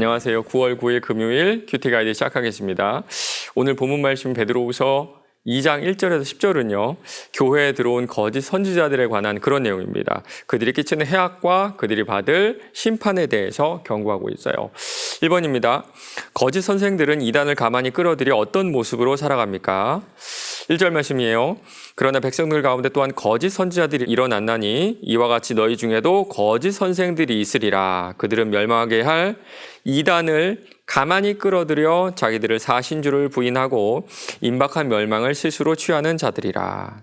안녕하세요. 9월 9일 금요일 큐티 가이드 시작하겠습니다. 오늘 본문 말씀 베드로후서 2장 1절에서 10절은요. 교회에 들어온 거짓 선지자들에 관한 그런 내용입니다. 그들이 끼치는 해악과 그들이 받을 심판에 대해서 경고하고 있어요. 1번입니다. 거짓 선생들은 이단을 가만히 끌어들여 어떤 모습으로 살아갑니까? 1절 말씀이에요. 그러나 백성들 가운데 또한 거짓 선지자들이 일어났나니 이와 같이 너희 중에도 거짓 선생들이 있으리라. 그들은 멸망하게 할 이단을 가만히 끌어들여 자기들을 사신주를 부인하고 임박한 멸망을 스스로 취하는 자들이라.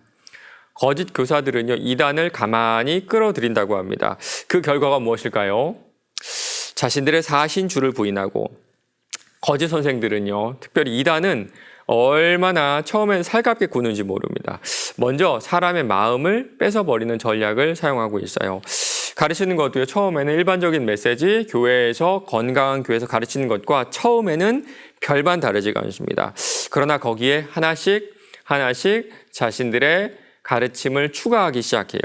거짓 교사들은요, 이단을 가만히 끌어들인다고 합니다. 그 결과가 무엇일까요? 자신들의 사신주를 부인하고 거짓 선생들은요, 특별히 이단은 얼마나 처음엔 살갑게 구는지 모릅니다. 먼저 사람의 마음을 뺏어버리는 전략을 사용하고 있어요. 가르치는 것 도요, 처음에는 일반적인 메시지, 교회에서 건강한 교회에서 가르치는 것과 처음에는 별반 다르지가 않습니다. 그러나 거기에 하나씩, 하나씩 자신들의 가르침을 추가하기 시작해요.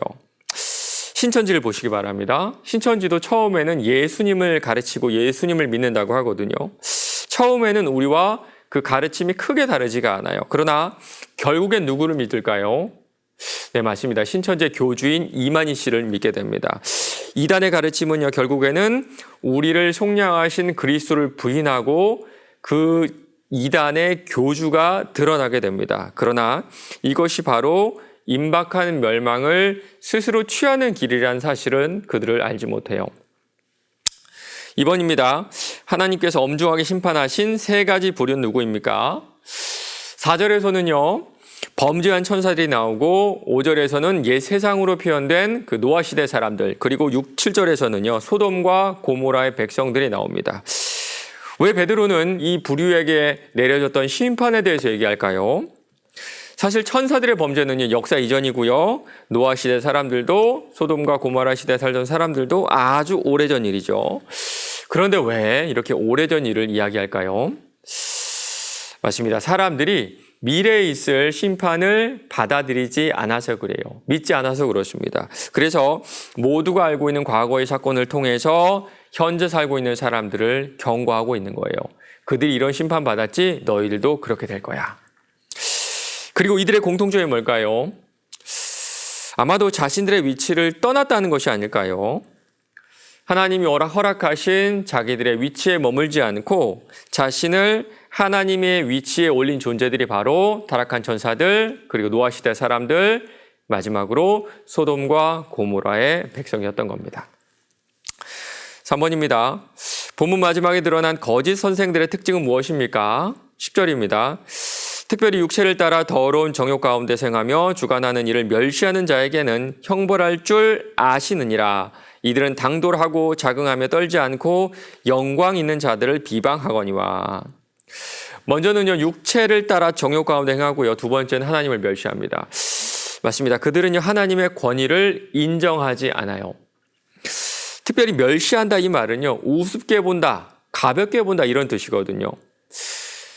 신천지를 보시기 바랍니다. 신천지도 처음에는 예수님을 가르치고 예수님을 믿는다고 하거든요. 처음에는 우리와 그 가르침이 크게 다르지가 않아요. 그러나 결국엔 누구를 믿을까요? 네, 맞습니다. 신천지의 교주인 이만희 씨를 믿게 됩니다. 이단의 가르침은요, 결국에는 우리를 속량하신 그리스도를 부인하고 그 이단의 교주가 드러나게 됩니다. 그러나 이것이 바로 임박한 멸망을 스스로 취하는 길이란 사실은 그들을 알지 못해요. 2번입니다. 하나님께서 엄중하게 심판하신 세 가지 부류는 누구입니까? 4절에서는요, 범죄한 천사들이 나오고 5절에서는 옛 세상으로 표현된 그 노아 시대 사람들 그리고 6, 7절에서는요 소돔과 고모라의 백성들이 나옵니다. 왜 베드로는 이 부류에게 내려졌던 심판에 대해서 얘기할까요? 사실 천사들의 범죄는 역사 이전이고요. 노아 시대 사람들도 소돔과 고모라 시대 살던 사람들도 아주 오래전 일이죠. 그런데 왜 이렇게 오래전 일을 이야기할까요? 맞습니다. 사람들이 미래에 있을 심판을 받아들이지 않아서 그래요. 믿지 않아서 그렇습니다. 그래서 모두가 알고 있는 과거의 사건을 통해서 현재 살고 있는 사람들을 경고하고 있는 거예요. 그들이 이런 심판 받았지 너희들도 그렇게 될 거야. 그리고 이들의 공통점이 뭘까요? 아마도 자신들의 위치를 떠났다는 것이 아닐까요? 하나님이 허락하신 자기들의 위치에 머물지 않고 자신을 하나님의 위치에 올린 존재들이 바로 타락한 천사들 그리고 노아 시대 사람들 마지막으로 소돔과 고모라의 백성이었던 겁니다. 3번입니다. 본문 마지막에 드러난 거짓 선생들의 특징은 무엇입니까? 10절입니다. 특별히 육체를 따라 더러운 정욕 가운데 생하며 주관하는 일을 멸시하는 자에게는 형벌할 줄 아시느니라. 이들은 당돌하고 자긍하며 떨지 않고 영광 있는 자들을 비방하거니와. 먼저는요, 육체를 따라 정욕 가운데 행하고요. 두 번째는 하나님을 멸시합니다. 맞습니다. 그들은요, 하나님의 권위를 인정하지 않아요. 특별히 멸시한다 이 말은요, 우습게 본다, 가볍게 본다 이런 뜻이거든요.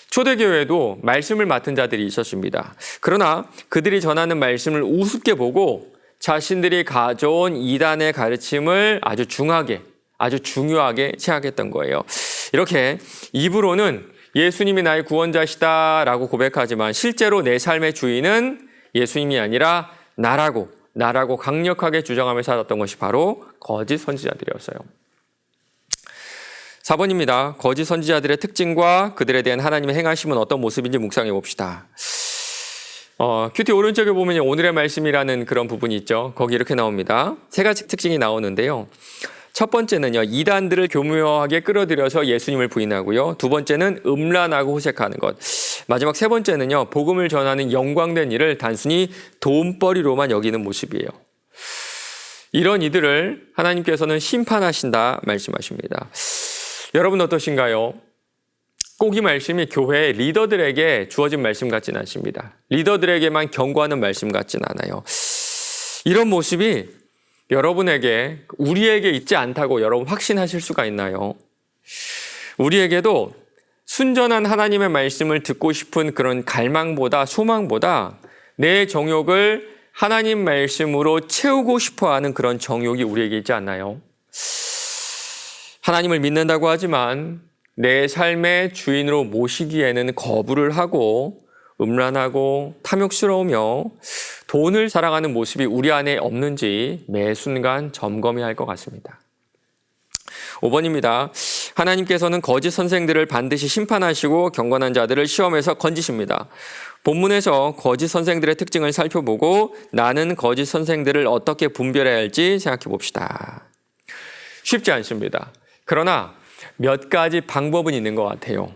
초대교회도 말씀을 맡은 자들이 있었습니다. 그러나 그들이 전하는 말씀을 우습게 보고 자신들이 가져온 이단의 가르침을 아주 중하게, 아주 중요하게 생각했던 거예요. 이렇게 입으로는 예수님이 나의 구원자시다라고 고백하지만 실제로 내 삶의 주인은 예수님이 아니라 나라고, 나라고 강력하게 주장하며 살았던 것이 바로 거짓 선지자들이었어요. 4번입니다. 거짓 선지자들의 특징과 그들에 대한 하나님의 행하심은 어떤 모습인지 묵상해 봅시다. 어, 큐티 오른쪽에 보면 오늘의 말씀이라는 그런 부분이 있죠. 거기 이렇게 나옵니다. 세 가지 특징이 나오는데요. 첫 번째는요, 이단들을 교묘하게 끌어들여서 예수님을 부인하고요. 두 번째는 음란하고 호색하는 것. 마지막 세 번째는요, 복음을 전하는 영광된 일을 단순히 돈벌이로만 여기는 모습이에요. 이런 이들을 하나님께서는 심판하신다 말씀하십니다. 여러분 어떠신가요? 꼭 이 말씀이 교회 리더들에게 주어진 말씀 같지는 않습니다. 리더들에게만 경고하는 말씀 같지는 않아요. 이런 모습이 여러분에게 우리에게 있지 않다고 여러분 확신하실 수가 있나요? 우리에게도 순전한 하나님의 말씀을 듣고 싶은 그런 갈망보다 소망보다 내 정욕을 하나님 말씀으로 채우고 싶어 하는 그런 정욕이 우리에게 있지 않나요? 하나님을 믿는다고 하지만 내 삶의 주인으로 모시기에는 거부를 하고 음란하고 탐욕스러우며 돈을 사랑하는 모습이 우리 안에 없는지 매 순간 점검해야 할 것 같습니다. 5번입니다. 하나님께서는 거짓 선생들을 반드시 심판하시고 경건한 자들을 시험에서 건지십니다. 본문에서 거짓 선생들의 특징을 살펴보고 나는 거짓 선생들을 어떻게 분별해야 할지 생각해 봅시다. 쉽지 않습니다. 그러나 몇 가지 방법은 있는 것 같아요.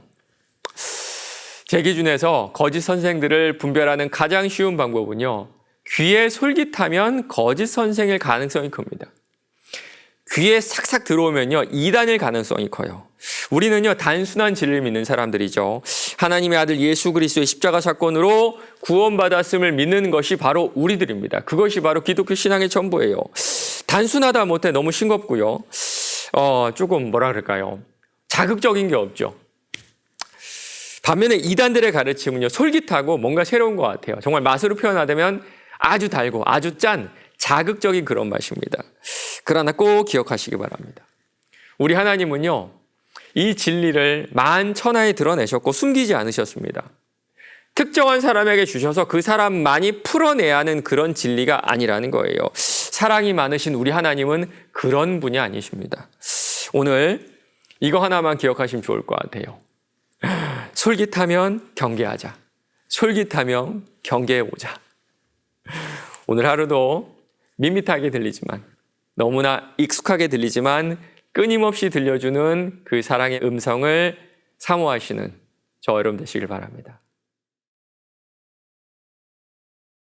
제 기준에서 거짓 선생들을 분별하는 가장 쉬운 방법은요. 귀에 솔깃하면 거짓 선생일 가능성이 큽니다. 귀에 삭삭 들어오면요. 이단일 가능성이 커요. 우리는요. 단순한 진리를 믿는 사람들이죠. 하나님의 아들 예수 그리스도의 십자가 사건으로 구원받았음을 믿는 것이 바로 우리들입니다. 그것이 바로 기독교 신앙의 전부예요. 단순하다 못해 너무 싱겁고요. 어, 조금 뭐라 그럴까요? 자극적인 게 없죠. 반면에 이단들의 가르침은요, 솔깃하고 뭔가 새로운 것 같아요. 정말 맛으로 표현하자면 아주 달고 아주 짠 자극적인 그런 맛입니다. 그러나 꼭 기억하시기 바랍니다. 우리 하나님은요, 이 진리를 만 천하에 드러내셨고 숨기지 않으셨습니다. 특정한 사람에게 주셔서 그 사람만이 풀어내야 하는 그런 진리가 아니라는 거예요. 사랑이 많으신 우리 하나님은 그런 분이 아니십니다. 오늘 이거 하나만 기억하시면 좋을 것 같아요. 솔깃하면 경계하자. 솔깃하면 경계해 보자. 오늘 하루도 밋밋하게 들리지만 너무나 익숙하게 들리지만 끊임없이 들려주는 그 사랑의 음성을 사모하시는 저 여러분 되시길 바랍니다.